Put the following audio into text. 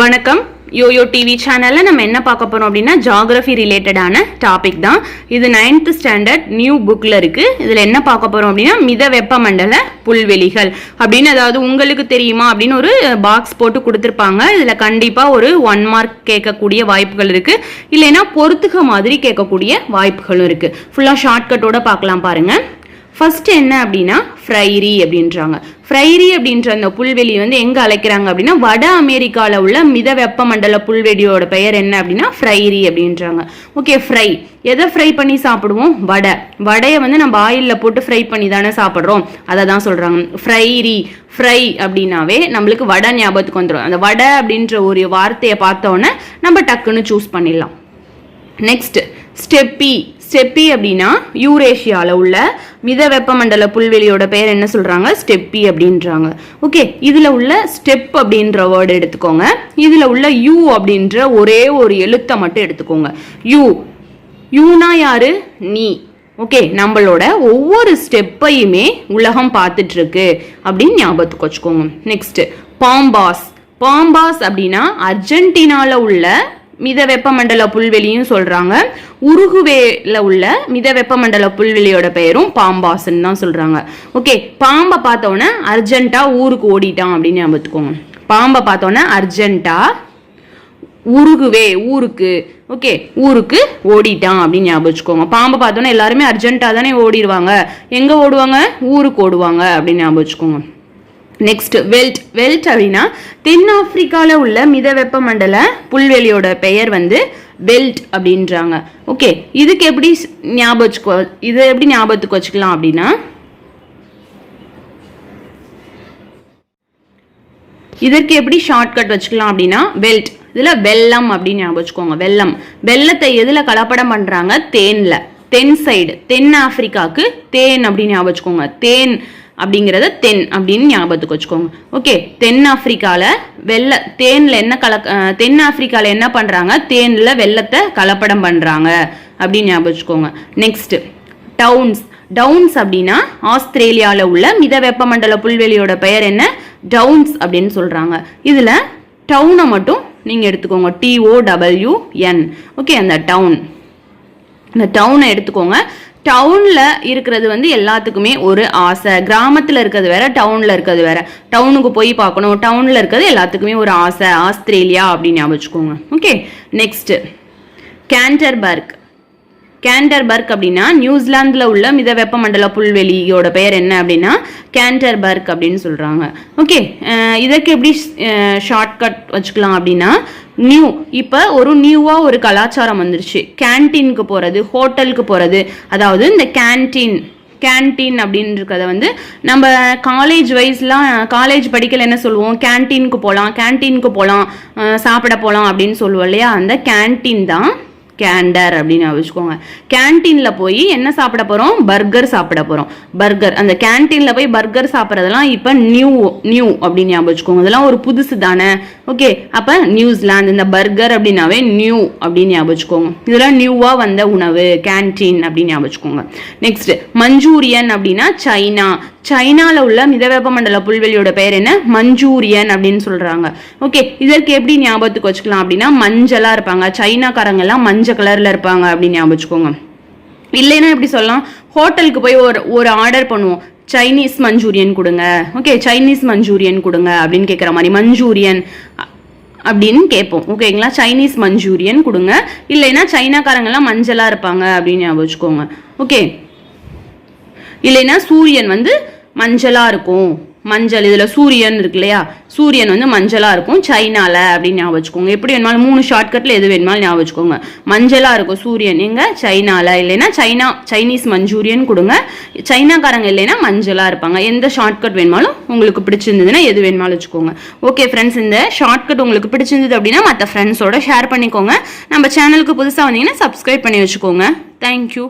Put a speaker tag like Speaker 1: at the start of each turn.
Speaker 1: வணக்கம். YoYo TV சேனலில் நம்ம என்ன பார்க்க போகிறோம் அப்படின்னா ஜாகிரஃபி ரிலேட்டடான டாபிக் தான். இது நைன்த் ஸ்டாண்டர்ட் நியூ புக்கில் இருக்குது இதில் என்ன பார்க்க போகிறோம் அப்படின்னா மித வெப்பமண்டல புல்வெளிகள் அப்படின்னு அதாவது உங்களுக்கு தெரியுமா அப்படின்னு ஒரு பாக்ஸ் போட்டு கொடுத்துருப்பாங்க. இதில் கண்டிப்பாக ஒரு ஒன் மார்க் கேட்கக்கூடிய வாய்ப்புகள் இருக்குது இல்லைன்னா பொறுத்துக மாதிரி கேட்கக்கூடிய வாய்ப்புகளும் இருக்குது ஃபுல்லாக ஷார்ட்கட்டோட பார்க்கலாம் பாருங்கள் ஃபர்ஸ்ட் என்ன அப்படின்னா ஃப்ரைரி அப்படின்றாங்க. ஃப்ரைரி அப்படின்ற அந்த புல்வெளி வந்து எங்கே அழைக்கிறாங்க அப்படின்னா வட அமெரிக்காவில் உள்ள மித வெப்பமண்டல புல்வெளியோட பெயர் என்ன அப்படின்னா ஃப்ரைரி அப்படின்றாங்க. Okay fry. எதை ஃப்ரை பண்ணி சாப்பிடுவோம்? வடை. வடையை வந்து நம்ம ஆயிலில் போட்டு ஃப்ரை பண்ணி தானே சாப்பிட்றோம். அதை தான் சொல்கிறாங்க ஃப்ரைரி. ஃப்ரை அப்படின்னாவே நம்மளுக்கு வடை ஞாபகத்துக்கு வந்துடும் அந்த வடை அப்படின்ற ஒரு வார்த்தையை பார்த்தோன்னே நம்ம டக்குன்னு சூஸ் பண்ணிடலாம். நெக்ஸ்ட் ஸ்டெப்பி. ஸ்டெப்பி அப்படின்னா யூரேஷியாவில் உள்ள மித வெப்பமண்டல புல்வெளியோட பேர் என்ன சொல்கிறாங்க ஸ்டெப்பி அப்படின்றாங்க. ஓகே இதில் உள்ள ஸ்டெப் அப்படின்ற வேர்டு எடுத்துக்கோங்க. இதில் உள்ள யூ அப்படின்ற ஒரே ஒரு எழுத்தை மட்டும் எடுத்துக்கோங்க. யூ. யூனா யாரு? நீ. ஓகே நம்மளோட ஒவ்வொரு ஸ்டெப்பையுமே உலகம் பார்த்துட்டு இருக்கு அப்படின்னு ஞாபகத்துக்கு வச்சுக்கோங்க. Next pampas. பாம்பாஸ் அப்படின்னா அர்ஜென்டினாவில் உள்ள மித வெப்பமண்டல புல்வெளியும் சொல்கிறாங்க உருகுவேல உள்ள மித வெப்பமண்டல புல்வெளியோட பெயரும் பாம்பாஸ்ன்னு தான் சொல்றாங்க. ஓகே பாம்பை பார்த்தோன்னே அர்ஜென்ட்டா ஊருக்கு ஓடிட்டான் அப்படின்னு ஞாபகத்துக்கோங்க பாம்பை பார்த்தோன்னே அர்ஜென்ட்டா உருகுவே ஊருக்கு ஓகே ஊருக்கு ஓடிட்டான் அப்படின்னு ஞாபகம் வச்சுக்கோங்க. பாம்பை பார்த்தோன்னே எல்லாருமே அர்ஜென்ட்டாக தானே ஓடிடுவாங்க. எங்கே ஓடுவாங்க? ஊருக்கு ஓடுவாங்க அப்படின்னு ஞாபகம் வச்சுக்கோங்க. நெக்ஸ்ட் வெல்ட் வெல்ட் அப்படின்னா தென்னாப்பிரிக்காவில் உள்ள மித வெப்பமண்டல புல்வெளியோட பெயர் வந்து வெல்ட் அப்படின்றாங்க. ஓகே இதுக்கு எப்படி ஸ்- ஞாபகம் வச்சுக்கோ இதை எப்படி ஞாபகத்துக்கு வச்சுக்கலாம் அப்படின்னா இதற்கு எப்படி ஷார்ட்கட் வச்சுக்கலாம் அப்படின்னா வெல்ட் இதில் வெல்லம் அப்படின்னு ஞாபகம் வச்சுக்கோங்க வெல்லம். வெல்லத்தை எதில் கலப்படம் பண்ணுறாங்க தேனில். தென் சைடு தென் ஆப்பிரிக்காவுக்கு தேன் அப்படின்னு ஞாபகம் வச்சுக்கோங்க. தேன் அப்படிங்கிறத தென் அப்படின்னு ஞாபகத்துக்கு வச்சுக்கோங்க. ஓகே தென் ஆப்பிரிக்காவில் வெள்ள தேனில் என்ன கல தென் ஆப்பிரிக்காவில் என்ன பண்ணுறாங்க தேனில் வெள்ளத்தை கலப்படம் பண்ணுறாங்க அப்படின்னு ஞாபகம் வச்சுக்கோங்க. நெக்ஸ்ட்டு டவுன்ஸ் டவுன்ஸ் அப்படின்னா ஆஸ்திரேலியாவில் உள்ள மித வெப்பமண்டல புல்வெளியோட பெயர் என்ன? டவுன்ஸ் அப்படின்னு சொல்கிறாங்க இதில் டவுனை மட்டும் நீங்கள் எடுத்துக்கோங்க. T O W N okay அந்த டவுன் இந்த டவுனை எடுத்துக்கோங்க. டவுனில் இருக்கிறது வந்து எல்லாத்துக்குமே ஒரு ஆசை. கிராமத்தில் இருக்கிறது வேற டவுனில் இருக்கிறது வேற. டவுனுக்கு போய் பார்க்கணும். டவுனில் இருக்கிறது எல்லாத்துக்குமே ஒரு ஆசை. ஆஸ்திரேலியா அப்படின்னு ஞாபகம் வச்சுக்கோங்க. ஓகே நெக்ஸ்ட் கேண்டர்பர்க் கேண்டர்பர்க் அப்படின்னா நியூசிலாந்தில் உள்ள மித வெப்பமண்டல புல்வெளியோட பெயர் என்ன அப்படின்னா கேண்டர்பர்க் அப்படின்னு சொல்கிறாங்க ஓகே இதற்கு எப்படி ஷார்ட்கட் வச்சுக்கலாம் அப்படின்னா நியூ இப்போ ஒரு நியூவாக ஒரு கலாச்சாரம் வந்துருச்சு. கேன்டீனுக்கு போகிறது ஹோட்டலுக்கு போகிறது அதாவது இந்த கேன்டீன் கேன்டீன் அப்படின்னு இருக்கிறத வந்து நம்ம காலேஜ் வைஸ்லாம் காலேஜ் படிக்கல என்ன சொல்லுவோம்? கேன்டீனுக்கு போகலாம் கேன்டீனுக்கு போகலாம் சாப்பிட போகலாம் அப்படின்னு சொல்லுவோம் இல்லையா? அந்த கேன்டீன் தான் கேண்டர் அப்படின்னு வச்சுக்கோங்க. கேன்டீனில் போய் என்ன சாப்பிட போகிறோம் பர்கர் சாப்பிட போகிறோம் பர்கர் அந்த கேன்டீனில் போய் பர்கர் சாப்பிட்றதெல்லாம் இப்போ நியூ நியூ அப்படின்னு ஞாபகம் வச்சுக்கோங்க. இதெல்லாம் ஒரு புதுசு தானே ஓகே அப்போ நியூசிலாந்து இந்த பர்கர் அப்படின்னாவே நியூ அப்படின்னு ஞாபகம் வச்சுக்கோங்க இதெல்லாம் நியூவாக வந்த உணவு கேன்டீன் அப்படின்னு ஞாபகம் வச்சுக்கோங்க நெக்ஸ்ட் மஞ்சூரியன் அப்படின்னா சைனா சைனாவில் உள்ள மிதவெப்பமண்டல புல்வெளியோட பெயர் என்ன? மஞ்சூரியன் அப்படின்னு சொல்கிறாங்க ஓகே இதற்கு எப்படி ஞாபகத்துக்கு வச்சுக்கலாம் அப்படின்னா மஞ்சளாக இருப்பாங்க. சைனாக்காரங்கெல்லாம் மஞ்சள் கலரில் இருப்பாங்க அப்படின்னு ஞாபகம் வச்சுக்கோங்க இல்லைன்னா எப்படி சொல்லலாம்? ஹோட்டலுக்கு போய் ஒரு ஒரு ஆர்டர் பண்ணுவோம். சைனீஸ் மஞ்சூரியன் கொடுங்க. ஓகே சைனீஸ் மஞ்சூரியன் கொடுங்க அப்படின்னு கேட்குற மாதிரி மஞ்சூரியன் அப்படின்னு கேட்போம் ஓகேங்களா சைனீஸ் மஞ்சூரியன் கொடுங்க. இல்லைன்னா சைனாக்காரங்கெல்லாம் மஞ்சளாக இருப்பாங்க அப்படின்னு ஞாபகம் வச்சுக்கோங்க. ஓகே இல்லைன்னா சூரியன் வந்து மஞ்சளாக இருக்கும். மஞ்சள் இதில் சூரியன் இருக்கு இல்லையா? சூரியன் வந்து மஞ்சளாக இருக்கும். சைனாவில் அப்படின்னு ஞாபகம் வச்சுக்கோங்க. எப்படி வேணுமாலும் மூணு ஷார்ட்கட்டில் எது வேணுமாலும் ஞாபகம் வச்சுக்கோங்க. மஞ்சளாக இருக்கும் சூரியன். எங்கே சைனாவில் இல்லைன்னா சைனா சைனீஸ் மஞ்சூரியன் கொடுங்க. சைனாக்காரங்க இல்லைன்னா மஞ்சளாக இருப்பாங்க. எந்த ஷார்ட்கட் வேணுமாலும் உங்களுக்கு பிடிச்சிருந்ததுன்னா எது வேணுமாலும் வச்சுக்கோங்க. ஓகே ஃப்ரெண்ட்ஸ் இந்த ஷார்ட்கட் உங்களுக்கு பிடிச்சிருந்தது அப்படின்னா மற்ற ஃப்ரெண்ட்ஸோட ஷேர் பண்ணிக்கோங்க. நம்ம சேனலுக்கு புதுசாக வந்தீங்கன்னா சப்ஸ்கிரைப் பண்ணி வச்சுக்கோங்க. தேங்க்யூ